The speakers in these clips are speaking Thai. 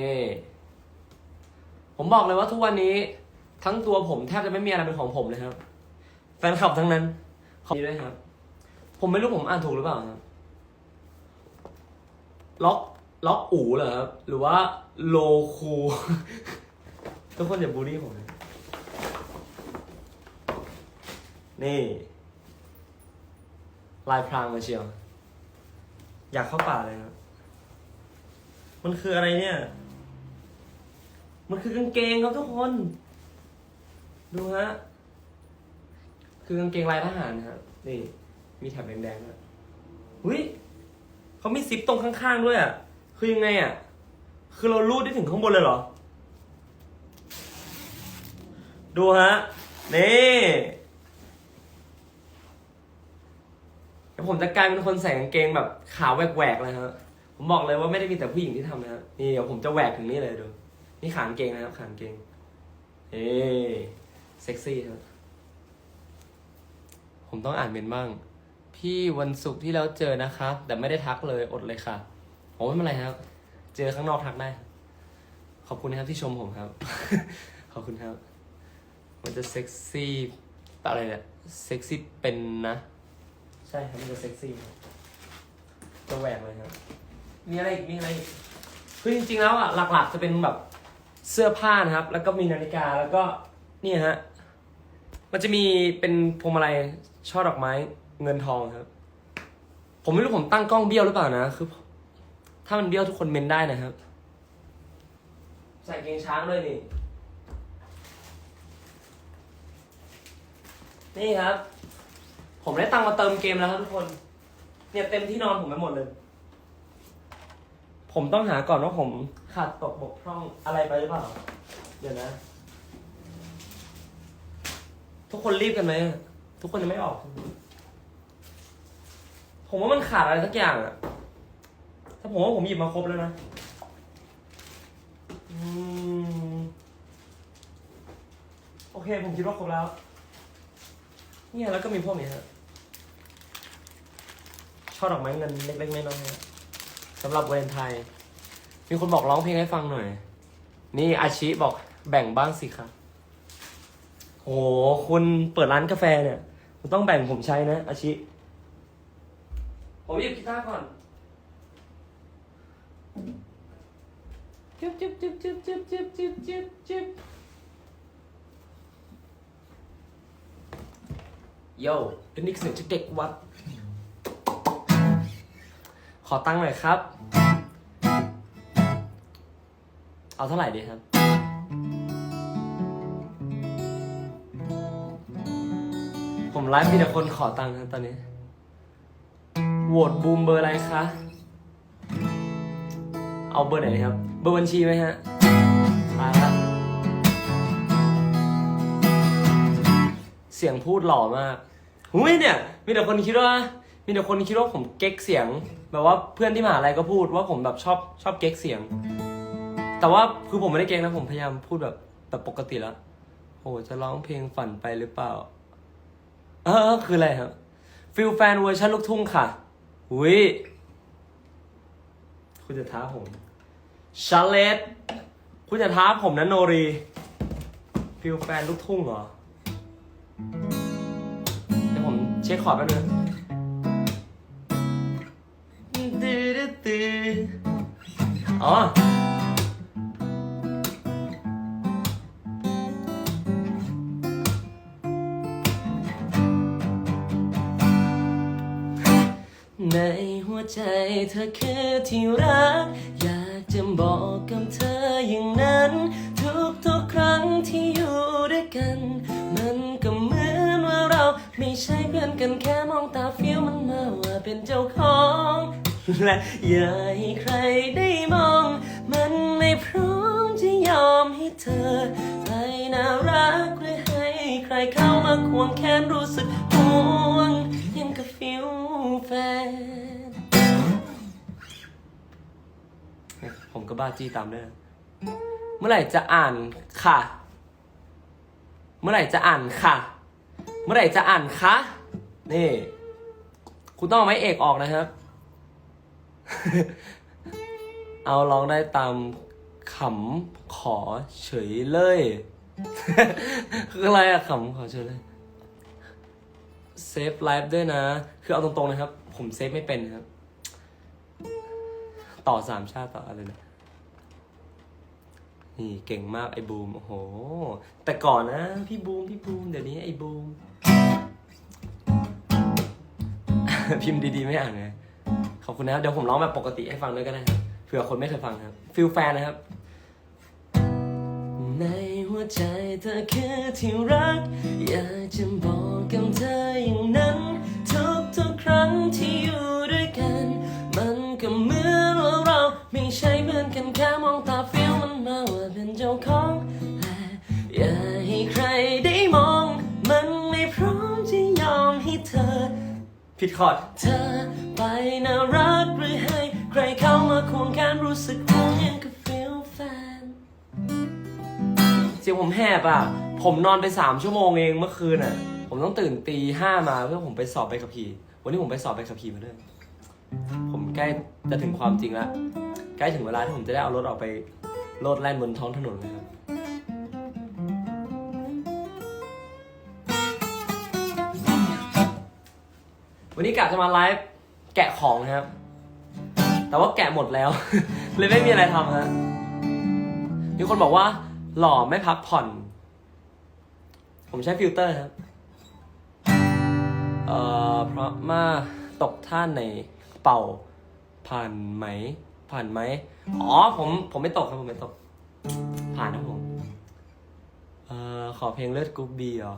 นี่ผมบอกเลยว่าทุกวันนี้ ทั้งตัวผมแทบจะไม่มีอะไรเป็นของผมเลยครับ แฟนคลับทั้งนั้น ขอบคุณด้วยครับ ผมไม่รู้ผมอ่านถูกหรือเปล่าครับล็อกล็อกอูเหรอครับ หรือว่าโลคู ทุกคนอย่าบูลลี่ผมนะนี่ ลายพรางมาเชียว อยากเข้าป่าเลยครับ มันคืออะไรเนี่ย มันคือกางเกงครับทุกคน ดูฮะ คือกางเกงลายทหารนะครับนี่ มีแถบแดงๆด้วยหุ้ยเขามีซิปตรงข้างๆด้วยอะ คือยังไงอะ คือเราลูดได้ถึงข้างบนเลยเหรอ ดูฮะ นี่เดี๋ยวผมจะกลายเป็นคนใส่กางเกงแบบขาวแหวกๆเลยครับผมบอกเลยว่าไม่ได้มีแต่ผู้หญิงที่ทำนะครับนี่เดี๋ยวผมจะแหวกถึงนี่เลยดู นี่ขากางเกงนะครับขากางเกงเอ้เซ็กซี่ครับ ผมต้องอ่านเมนต์บ้าง พี่วันศุกร์ที่แล้วเจอนะครับ แต่ไม่ได้ทักเลยอดเลยค่ะโอ้ไม่เป็นไรครับ เจอข้างนอกทักได้ ขอบคุณนะครับที่ชมผมครับ ขอบคุณครับ มันจะเซ็กซี่อะไรเนี่ยเซ็กซี่เป็นนะ ใช่ครับ มันจะเซ็กซี่ครับจะแหวกเลยครับ มีอะไรอีกมีอะไรอีกคือจริงๆแล้วอะหลักๆจะเป็นแบบ เสื้อผ้านะครับ แล้วก็มีนาฬิกาแล้วก็นี่ฮะมันจะมีเป็นพวงมาลัยช่อดอกไม้เงินทองครับ ผมไม่รู้ผมตั้งกล้องเบี้ยวหรือเปล่านะคือ ถ้ามันเบี้ยวทุกคนเมนได้นะครับ ใส่เกงช้างด้วยนี่ นี่ครับ ผมได้ตังมาเติมเกมแล้วครับทุกคน เนี่ยเต็มที่นอนผมไปหมดเลย ผมต้องหาก่อนว่าผมขาดตกบกพร่องอะไรไปหรือเปล่า เดี๋ยวนะ ทุกคนรีบกันไหมทุกคนยังไม่ออก ผมว่ามันขาดอะไรสักอย่างอะถ้าผมว่าผมหยิบมาครบแล้วนะอืมโอเค ผมคิดว่าครบแล้ว เนี่ยแล้วก็มีพวกนี้ฮะช่อดอกไม้เงินเล็กๆน้อยๆฮะ สำหรับวาเลนไทน์มีคนบอกร้องเพลงให้ฟังหน่อย นี่อาชิบอกแบ่งบ้างสิครับโหคุณเปิดร้านกาแฟเนี่ยคุณต้องแบ่งผมใช้นะอาชิผมหยิบกีตาร์ก่อนจึ๊บจึ๊บจึ๊บจึ๊บจึ๊บจึ๊บจึ๊บจึ๊บจึ๊บโย่เป็นนิกเสียงจากเด็กวัด ขอตังค์หน่อยครับ เอาเท่าไหร่ดีครับ ผมไลฟ์มีแต่คนขอตังค์ครับตอนนี้ โหวตบูมเบอร์อะไรคะ เอาเบอร์ไหนครับ เบอร์บัญชีไหมฮะมาละเสียงพูดหล่อมากหุ้ยเนี่ย มีแต่คนคิดว่า มีแต่คนคิดว่าผมเก๊กเสียง แบบว่าเพื่อนที่มหาลัยก็พูดว่าผมแบบชอบชอบเก๊กเสียง แต่ว่าคือผมไม่ได้เก๊กนะผมพยายามพูดแบบแบบปกติแล้วโอ้จะร้องเพลงฝันไปหรือเปล่า เออคืออะไรครับฟิลแฟนเวอร์ชันลูกทุ่งค่ะหุยคุณจะท้าผมชาเลตคุณจะท้าผมนะโนรีฟิลแฟนลูกทุ่งเหรอ เดี๋ยวผมเช็คคอร์ดแป๊บนึง อ๋อ ในหัวใจเธอคือที่รัก อยากจะบอกกับเธออย่างนั้น ทุกๆครั้งที่อยู่ด้วยกัน มันก็เหมือนว่าเราไม่ใช่เพื่อนกันแค่มองตาเฟี้ยวมันมาว่าเป็นเจ้าของ และอย่าให้ใครได้มอง มันไม่พร้อมจะยอมให้เธอไปน่ารักหรือให้ใครเข้ามาควงแขนรู้สึกห่วง ยังกับฟิวแฟน ผมก็บ้าจี้ตามด้วยนะเมื่อไหร่จะอ่านค่ะ เมื่อไหร่จะอ่านค่ะ เมื่อไหร่จะอ่านคะ นี่ คุณต้องเอาไม้เอกออกนะครับ เอาร้องได้ตามขำขอเฉยเลย คืออะไรอะขำขอเฉยเลย เซฟไลฟ์ด้วยนะ คือเอาตรงๆนะครับ ผมเซฟไม่เป็นครับ ต่อสามชาติต่ออะไรนะนี่เก่งมากไอ้บูม โอ้โห แต่ก่อนนะ พี่บูม พี่บูม เดี๋ยวนี้ไอ้บูม พิมพ์ดีๆ ไม่อ่านเลย ขอบคุณนะครับ เดี๋ยวผมร้องแบบปกติให้ฟังด้วยก็ได้ครับเผื่อคนไม่เคยฟังครับฟิลแฟนนะครับ ในหัวใจเธอคือที่รัก อยากจะบอกกับเธออย่างนั้น ทุกทุกๆครั้งที่อยู่ด้วยกัน มันก็เหมือนว่าเราไม่ใช่เพื่อนกันแค่มองตาฟิลมันมาว่าเป็นเจ้าของและอย่าให้ใครได้มอง มันไม่พร้อมจะยอมให้เธอ ผิดคอร์ดเธอไป น่ารักหรือให้ ใครเข้ามาควงแขนรู้สึกห่วงยังกับฟิลแฟนเสียงผมแหบอะ ผมนอนไปสามชั่วโมงเองเมื่อคืนอะ ผมต้องตื่นตีห้ามาเพื่อผมไปสอบไปขับขี่ วันนี้ผมไปสอบไปขับขี่มาด้วย ผมใกล้จะถึงความจริงแล้วใกล้ถึงเวลาที่ผมจะได้เอารถออกไปโลดแล่นบนท้องถนนเลยครับวันนี้กะจะมาไลฟ์ แกะของนะครับ แต่ว่าแกะหมดแล้ว เลยไม่มีอะไรทำฮะมีคนบอกว่า หล่อไม่พักผ่อน ผมใช้ฟิลเตอร์ครับ เอ่อ เพราะมาตกท่านในเป่า ผ่านไหม ผ่านไหม อ๋อ ผมผมไม่ตกครับ ผมไม่ตก ผ่านครับผม เอ่อ ขอเพลงเลือดกรุ๊ปบีเหรอ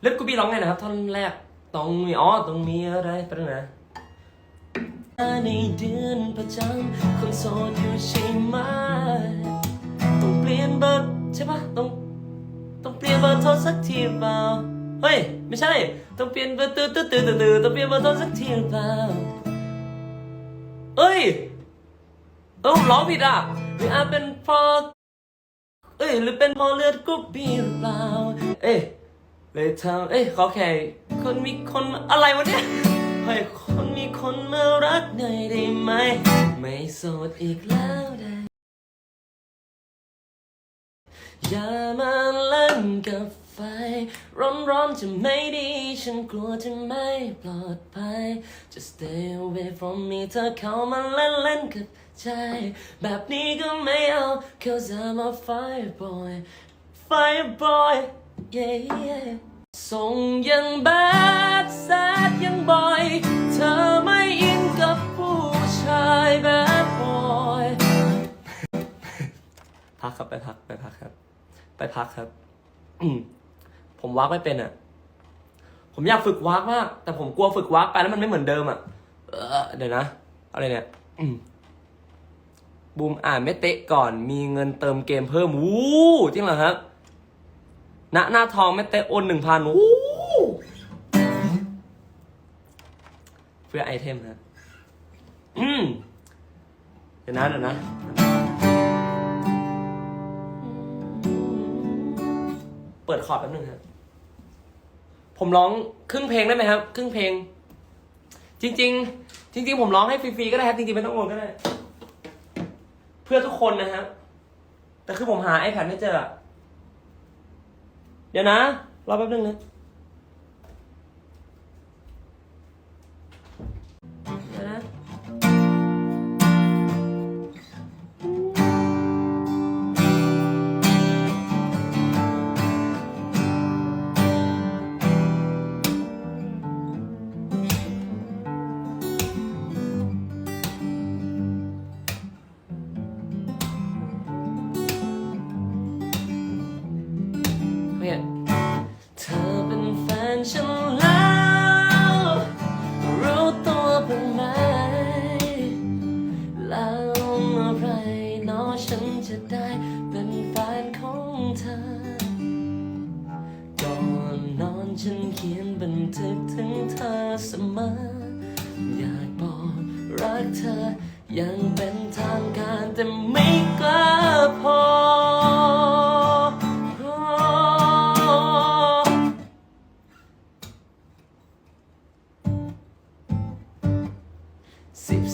เลือดกรุ๊ปบีร้องไงนะครับ ท่อนแรกต้องมีอ๋อต้องมีอะไรไปบนึงน ในเดือนประจำคนโสดอยู่ใช่ไหมต้องเปลี่ยนเบอร์ใช่ปะต้องต้องเปลี่ยนเบอร์โทรสักทีเปล่าเฮ้ยไม่ใช่ ต้องเปลี่ยนเบอร์ตื้อตื้อตื้อตื้อตื้อต้องเปลี่ยนเบอร์โทรสักทีเปล่าเอ้ยเออผมร้องผิดอะหรืออาจเป็นพอเอ้ยหรือเป็นพอเลือดกรุ๊ปบีหรือเปล่าเอ้ยเลยทำเอ้ยขอแค่คนมีคนอะไรวะเนี่ย ให้คนมีคนมารักหน่อยได้ไหม ไม่โสดอีกแล้วได้ อย่ามาเล่นกับไฟ ร้อนๆจะไม่ดี ฉันกลัวจะไม่ปลอดภัย Just stay away from me เธอเข้ามาเล่นเล่นกับใจ แบบนี้ก็ไม่เอา cause I'm a fire boy fire boy yeah yeah ส่งยังแบดแซดยังบอย เธอไม่อินกับผู้ชายแบดบอยพักครับไปพักไปพักครับ ไปพักครับผมวักไม่เป็นอะ ผมอยากฝึกวักมาก แต่ผมกลัวฝึกวักไปแล้วมันไม่เหมือนเดิมอะเเดี๋ยวนะอะไรเนี่ยบูมอ่านไม่เตะก่อน มีเงินเติมเกมเพิ่มวู้จริงเหรอครับ ณหน้าทองไม่เตะโอนหนึ่งพันวู้เพื่อไอเทมครับอืมเดี๋ยวนะเดี๋ยวนะเปิดคอร์ดแป๊บนึงครับผมร้องครึ่งเพลงได้ไหมครับ ครึ่งเพลง จริง ๆ จริง ๆ ผมร้องให้ฟรีๆก็ได้ครับ จริงๆไม่ต้องโอนก็ได้ เพื่อทุกคนนะครับแต่คือผมหา iPad ไม่เจออะ เดี๋ยวนะ รอแป๊บนึงนะ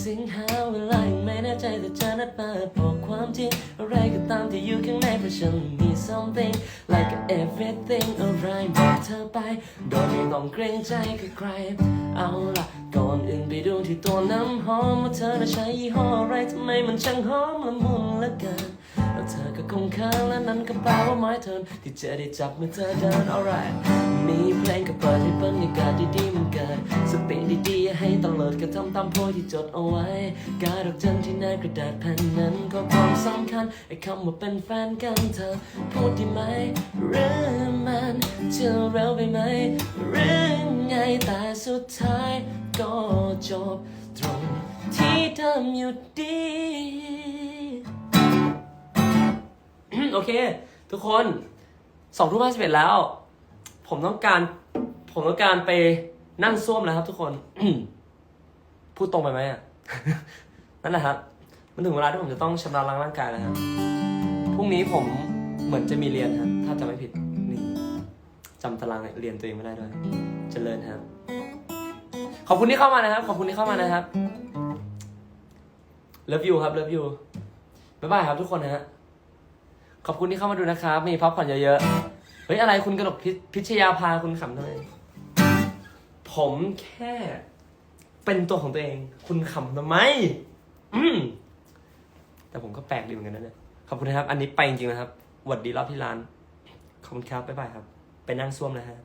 สิงหาเวลาไม่แน่ใจแต่จะนัดมาบอกความจริงอะไรก็ตามที่อยู่ข้างในเพราะฉันมี something like everything อะไรบอกเธอไปโดยไม่ต้องเกรงใจกับใคร เอาล่ะ ก่อนอื่นไปดูที่ตัวน้ำหอมว่าเธอน่ะใช้ยี่ห้ออะไรทำไมมันช่างหอมละมุนละเกินแล้ว เธอก็คงเคินและนั้นก็แปลว่า my turn ที่จะได้จับมือเธอเดิน alright มีเพลงก็เปิดให้บรรยากาศดีๆมันเกิดสติดีๆให้ตลอดก็ทำตามโพยที่จดเอาไว้ การดอกจันที่หน้ากระดาษแผ่นนั้นก็ความสำคัญไอ้คำว่าเป็นแฟนกันเธอ พูดได้ไหมหรือมันจะเร็วไปไหมหรือไงแต่สุดท้ายก็จบตรงที่เดิมอยู่ดี โอเค ทุกคนสองทุ่มห้าสิบเอ็ดแล้ว ผมต้องการ ผมต้องการไปนั่งส้วมแล้วครับ ทุกคน พูดตรงไปไหมอะ นั่นแหละครับ มันถึงเวลาที่ผมจะต้องชำระล้างร่างกายแล้วครับพรุ่งนี้ผมเหมือนจะมีเรียนครับ ถ้าจำไม่ผิดนี่จำตารางเรียนตัวเองไม่ได้ด้วยเจริญครับ ขอบคุณที่เข้ามานะครับ ขอบคุณที่เข้ามานะครับเลิฟยูครับเลิฟยูบ๊ายบายครับทุกคนนะฮะ ขอบคุณที่เข้ามาดูนะครับ มีพักผ่อนเยอะๆ เฮ้ย อะไรคุณกระดกพิชยาพาคุณขำทำไม ผมแค่ เป็นตัวของตัวเอง คุณขำทำไม อืม แต่ผมก็แปลกดีเหมือนกันนะเนี่ย ขอบคุณนะครับ อันนี้ไปจริงๆนะครับหวัดดีรอบที่ร้าน ขอบคุณครับ บ๊ายบายครับ ไปนั่งซ่วมนะฮะ